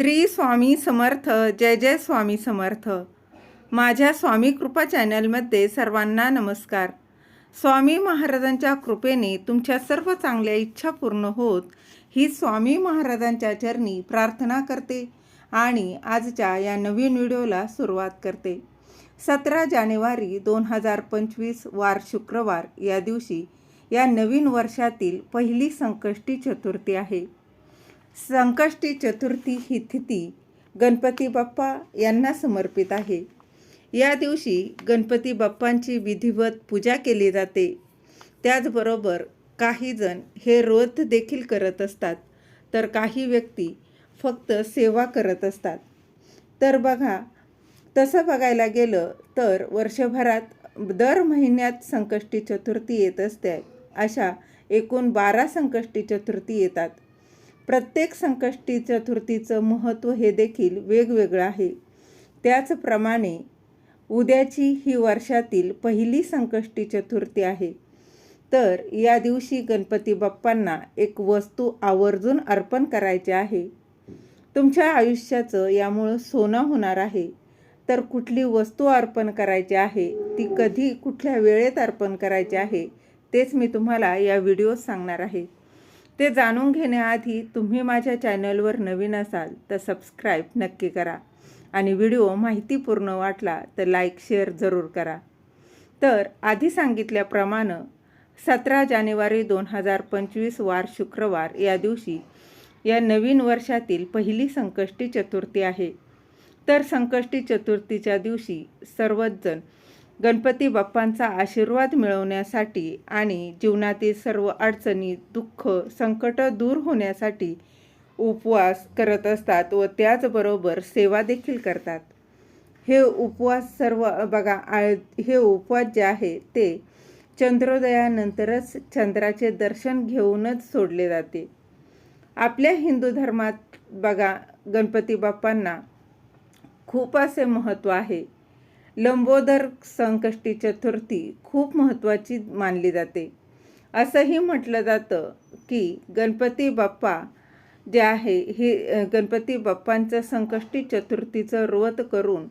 श्री स्वामी समर्थ जय जय स्वामी समर्थ. माझ्या स्वामी कृपा चॅनलमध्ये सर्वांना नमस्कार. स्वामी महाराजांच्या कृपेने तुमच्या सर्व चांगल्या इच्छा पूर्ण होत ही स्वामी महाराजांच्या चरणी प्रार्थना करते आणि आजच्या या नवीन व्हिडिओला सुरुवात करते. सतरा जानेवारी दोन हजार पंचवीस वार शुक्रवार या दिवशी या नवीन वर्षातील पहिली संकष्टी चतुर्थी आहे. संकष्टी चतुर्थी ही तिथी गणपती बाप्पा यांना समर्पित आहे. या दिवशी गणपती बाप्पांची विधिवत पूजा केली जाते. त्याचबरोबर काही जण हे व्रत देखील करत असतात. तर काही व्यक्ती फक्त सेवा करत असतात. तर बघा तसं बघायला गेलं तर वर्षभरात दर महिन्यात संकष्टी चतुर्थी येत असते. अशा एकूण बारा संकष्टी चतुर्थी येतात. प्रत्येक संकष्टी चतुर्थीचं महत्त्व हे देखील वेगवेगळं आहे. त्याचप्रमाणे उद्याची ही वर्षातील पहिली संकष्टी चतुर्थी आहे. तर या दिवशी गणपती बाप्पांना एक वस्तू आवर्जून अर्पण करायची आहे. तुमच्या आयुष्याचं यामुळं सोनं होणार आहे. तर कुठली वस्तू अर्पण करायची आहे ती कधी कुठल्या वेळेत अर्पण करायची आहे तेच मी तुम्हाला या व्हिडिओत सांगणार आहे. ते जाणून घेण्याआधी तुम्ही माझ्या चॅनलवर नवीन असाल तर सबस्क्राईब नक्की करा आणि व्हिडिओ माहितीपूर्ण वाटला तर लाईक शेअर जरूर करा. तर आधी सांगितल्याप्रमाणे सतरा जानेवारी दोन हजार पंचवीस वार शुक्रवार या दिवशी या नवीन वर्षातील पहिली संकष्टी चतुर्थी आहे. तर संकष्टी चतुर्थीच्या दिवशी सर्वच जण गणपती बाप्पांचा आशीर्वाद मिळवण्यासाठी आणि जीवनातील सर्व अडचणी दुःख संकट दूर होण्यासाठी उपवास करत असतात व त्याचबरोबर सेवा देखील करतात. हे उपवास सर्व बघा हे उपवास जे आहे ते चंद्रोदयानंतरच चंद्राचे दर्शन घेऊनच सोडले जाते. आपल्या हिंदू धर्मात बघा गणपती बाप्पांना खूप असे महत्त्व आहे. लंबोदर संकष्टी चतुर्थी खूप महत्त्वाची मानली जाते. असंही म्हटलं जातं की गणपती बाप्पा जे आहे हे गणपती बाप्पांचं संकष्टी चतुर्थीचं व्रत करून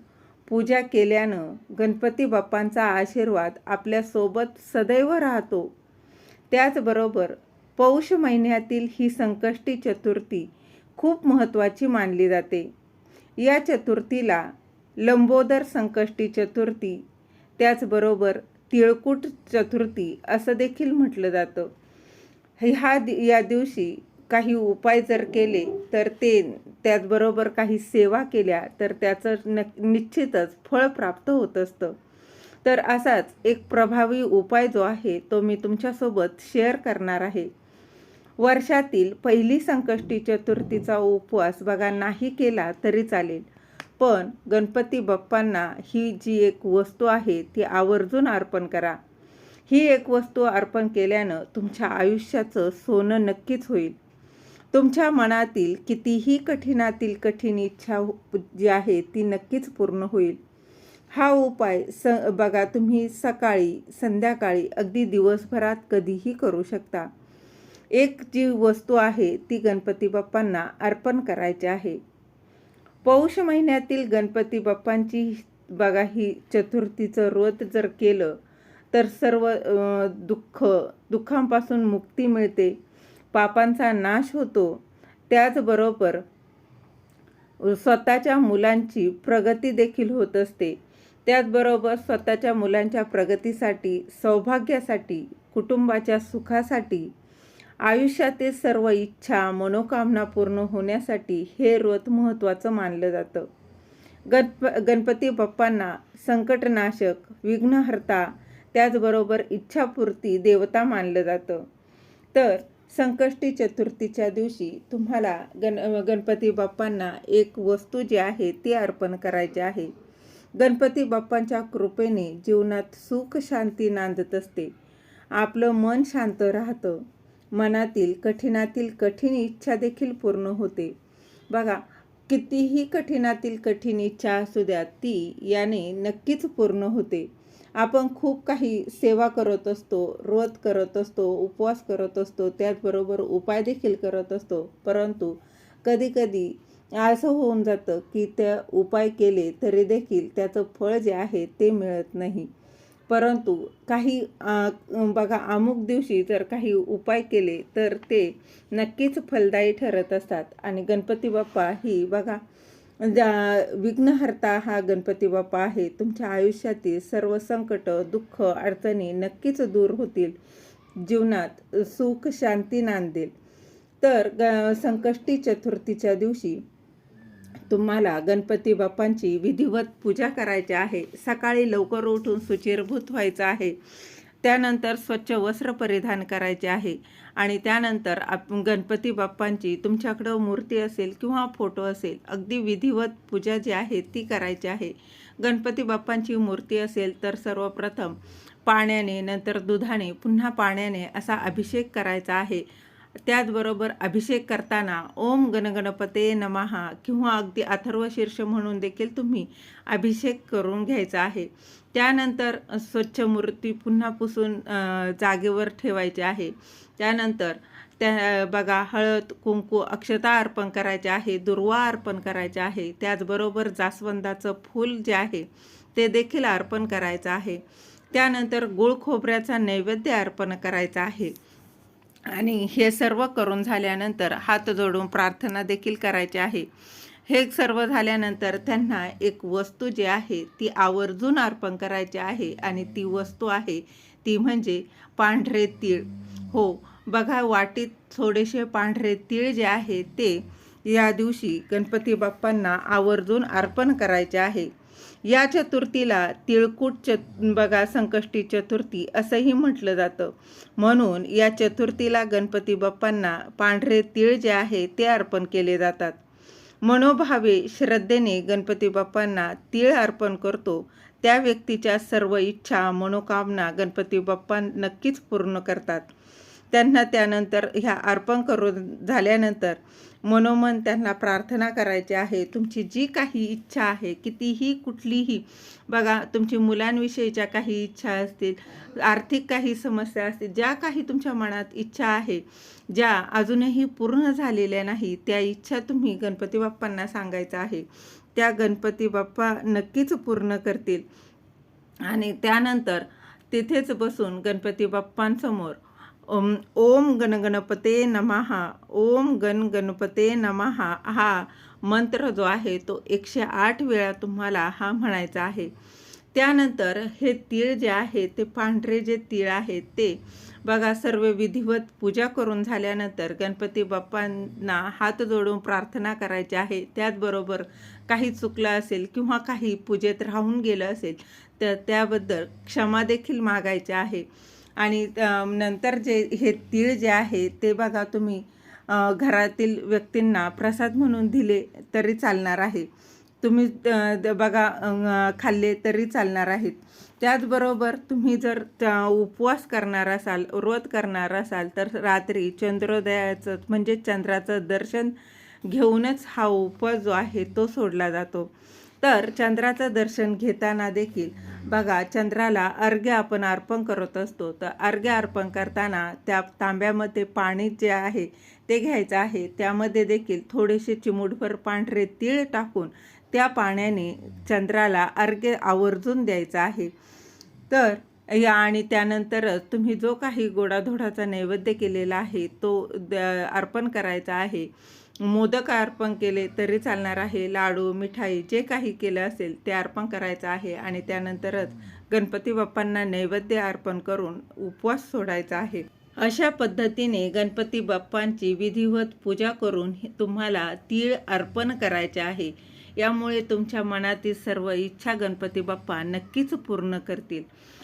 पूजा केल्यानं गणपती बाप्पांचा आशीर्वाद आपल्यासोबत सदैव राहतो. त्याचबरोबर पौष महिन्यातील ही संकष्टी चतुर्थी खूप महत्त्वाची मानली जाते. या चतुर्थीला लंबोदर संकष्टी चतुर्थी त्याचबरोबर तिळकूट चतुर्थी असं देखील म्हटलं जातं. ह्या दि या दिवशी काही उपाय जर केले तर ते त्याचबरोबर काही सेवा केल्या तर त्याचं न निश्चितच फळ प्राप्त होत असतं. तर असाच एक प्रभावी उपाय जो आहे तो मी तुमच्यासोबत शेअर करणार आहे. वर्षातील पहिली संकष्टी चतुर्थीचा उपवास बघा नाही केला तरी चालेल. पण गणपती बाप्पांना ही जी एक वस्तू आहे ती आवर्जून अर्पण करा. ही एक वस्तू अर्पण केल्यानं तुमच्या आयुष्याचं सोनं नक्कीच होईल. तुमच्या मनातील कितीही कठीणातील कठीण इच्छा हो, जी आहे ती नक्कीच पूर्ण होईल. हा उपाय स बघा तुम्ही सकाळी संध्याकाळी अगदी दिवसभरात कधीही करू शकता. एक जी वस्तू आहे ती गणपती बाप्पांना अर्पण करायची आहे. पौष महिन्यातील गणपती बाप्पांची बघा ही चतुर्थीचं व्रत जर केलं तर सर्व दुःख दुःखांपासून मुक्ती मिळते. पापांचा नाश होतो. त्याचबरोबर स्वतःच्या मुलांची प्रगती देखील होत असते. त्याचबरोबर स्वतःच्या मुलांच्या प्रगतीसाठी सौभाग्यासाठी कुटुंबाच्या सुखासाठी आयुष्यातील सर्व इच्छा मनोकामना पूर्ण होण्यासाठी हे व्रत महत्त्वाचं मानलं जातं. गणप गणपती बाप्पांना संकटनाशक विघ्नहर्ता त्याचबरोबर इच्छापूर्ती देवता मानलं जातं. तर संकष्टी चतुर्थीच्या दिवशी तुम्हाला गण गणपती बाप्पांना एक वस्तू जी आहे ती अर्पण करायची आहे. गणपती बाप्पांच्या कृपेने जीवनात सुख शांती नांदत असते. आपलं मन शांत राहतं. मनातील कठीणातील कठीण इच्छा देखील पूर्ण होते. बघा कितीही कठीणातील कठीण इच्छा असू द्या ती याने नक्कीच पूर्ण होते. आपण खूप काही सेवा करत असतो व्रत करत असतो उपवास करत असतो त्याचबरोबर उपाय देखील करत असतो. परंतु कधीकधी असं होऊन जातं की त्या उपाय केले तरी देखील त्याचं फळ जे आहे ते मिळत नाही. परंतु काही बघा अमुक दिवशी जर काही उपाय केले तर ते नक्कीच फलदायी ठरत असतात. आणि गणपती बाप्पा ही बघा ज्या विघ्नहर्ता हा गणपती बाप्पा आहे तुमच्या आयुष्यातील सर्व संकट दुःख अडचणी नक्कीच दूर होतील. जीवनात सुख शांती नांदेल. तर ग संकष्टी चतुर्थीच्या दिवशी तुम्हाला गणपती बाप्पांची विधिवत पूजा करायची आहे. सकाळी लवकर उठून सुचिरभूत व्हायचं आहे. त्यानंतर स्वच्छ वस्त्र परिधान करायचे आहे. आणि त्यानंतर आप गणपती बाप्पांची तुमच्याकडं मूर्ती असेल किंवा फोटो असेल अगदी विधिवत पूजा जी आहे ती करायची आहे. गणपती बाप्पांची मूर्ती असेल तर सर्वप्रथम पाण्याने नंतर दुधाने पुन्हा पाण्याने असा अभिषेक करायचा आहे. त्याचबरोबर अभिषेक करताना ओम गणगणपते नमहा किंवा अगदी अथर्व शीर्ष म्हणून देखील तुम्ही अभिषेक करून घ्यायचा आहे. त्यानंतर स्वच्छ मूर्ती पुन्हा पुसून जागेवर ठेवायची आहे. त्यानंतर त्या बघा हळद कुंकू अक्षता अर्पण करायचे आहे दुर्वा अर्पण करायचे आहे. त्याचबरोबर जास्वंदाचं फूल जे आहे ते देखील अर्पण करायचं आहे. त्यानंतर गुळ खोबऱ्याचा नैवेद्य अर्पण करायचा आहे. आणि हे सर्व करून झाल्यानंतर हात जोडून प्रार्थना देखील करायची आहे. हे सर्व झाल्यानंतर त्यांना एक वस्तू जी आहे ती आवर्जून अर्पण करायची आहे आणि ती वस्तू आहे ती म्हणजे पांढरे तीळ. हो बघा वाटीत थोडेसे पांढरे तीळ जे आहे ते या दिवशी गणपती बाप्पांना आवर्जून अर्पण करायचे आहे. या चतुर्थीला तिळकूट च बघा संकष्टी चतुर्थी असंही म्हटलं जातं. म्हणून या चतुर्थीला गणपती बाप्पांना पांढरे तीळ जे आहे ते अर्पण केले जातात. मनोभावे श्रद्धेने गणपती बाप्पांना तीळ अर्पण करतो. त्या व्यक्तीच्या सर्व इच्छा मनोकामना गणपती बाप्पा नक्कीच पूर्ण करतात. त्यांना त्यानंतर ह्या अर्पण करून झाल्यानंतर मनोमन त्यांना प्रार्थना करायची आहे. तुमची जी काही इच्छा आहे कितीही कुठलीही बघा तुमची मुलांविषयीच्या काही इच्छा असतील आर्थिक काही समस्या असतील ज्या काही तुमच्या मनात इच्छा आहे ज्या अजूनही पूर्ण झालेल्या नाही त्या इच्छा तुम्ही गणपती बाप्पांना सांगायचं आहे. त्या गणपती बाप्पा नक्कीच पूर्ण करतील. आणि त्यानंतर तिथेच बसून गणपती बाप्पांसमोर ओम ओम गणगणपते नमहा ओम गण गणपते नमहा हा मंत्र जो आहे तो एकशे आठ वेळा तुम्हाला हा म्हणायचा आहे. त्यानंतर हे तीळ जे आहे ते पांढरे जे तीळ आहेत ते बघा सर्व विधिवत पूजा करून झाल्यानंतर गणपती बाप्पांना हात जोडून प्रार्थना करायची आहे. त्याचबरोबर काही चुकलं असेल किंवा काही पूजेत राहून गेलं असेल तर त्याबद्दल क्षमा देखील मागायची आहे. आणि नंतर जे हे तीळ जे आहे ते बघा तुम्ही घरातील व्यक्तींना प्रसाद म्हणून दिले तरी चालणार आहे. तुम्ही बघा खाल्ले तरी चालणार आहेत. त्याचबरोबर तुम्ही जर उपवास करणार असाल व्रत करणार असाल तर रात्री चंद्रोदयाचं म्हणजे चंद्राचं दर्शन घेऊनच हा उपवास जो आहे तो सोडला जातो. तर चंद्राचं दर्शन घेताना देखील बघा चंद्राला अर्घ्य आपण अर्पण करत असतो. तर अर्घ्य अर्पण करताना त्या तांब्यामध्ये पाणी जे आहे ते घ्यायचं आहे. त्यामध्ये देखील थोडेसे चिमुटभर पांढरे तीळ टाकून त्या पाण्याने चंद्राला अर्घ्य आवर्जून द्यायचं आहे. तर या आणि त्यानंतरच तुम्ही जो काही गोडाधोडाचा नैवेद्य केलेला आहे तो अर्पण करायचा आहे. मोदक अर्पण केले तरी चालणार आहे. लाडू मिठाई जे काही केलं असेल ते अर्पण करायचं आहे आणि त्यानंतरच गणपती बाप्पांना नैवेद्य अर्पण करून उपवास सोडायचा आहे. अशा पद्धतीने गणपती बाप्पांची विधिवत पूजा करून तुम्हाला तीळ अर्पण करायचे आहे. यामुळे तुमच्या मनातील सर्व इच्छा गणपती बाप्पा नक्कीच पूर्ण करतील.